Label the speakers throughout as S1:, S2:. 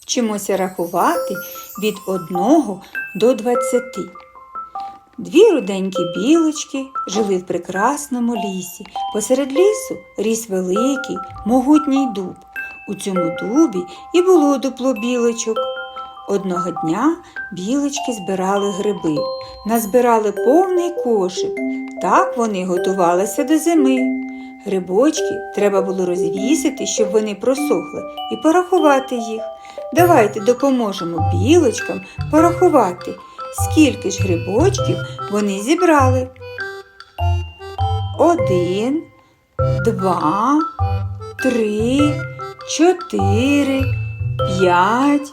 S1: Вчимося рахувати від 1 до 20. Дві руденькі білочки жили в прекрасному лісі. Посеред лісу ріс великий, могутній дуб. У цьому дубі і було дупло білочок. Одного дня білочки збирали гриби, назбирали повний кошик. Так вони готувалися до зими. Грибочки треба було розвісити, щоб вони просохли, і порахувати їх. Давайте допоможемо білочкам порахувати, скільки ж грибочків вони зібрали. Один, два, три, чотири, п'ять,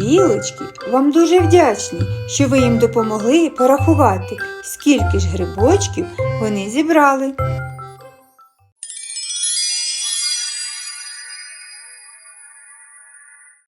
S1: Білочки вам дуже вдячні, що ви їм допомогли порахувати, скільки ж грибочків вони зібрали.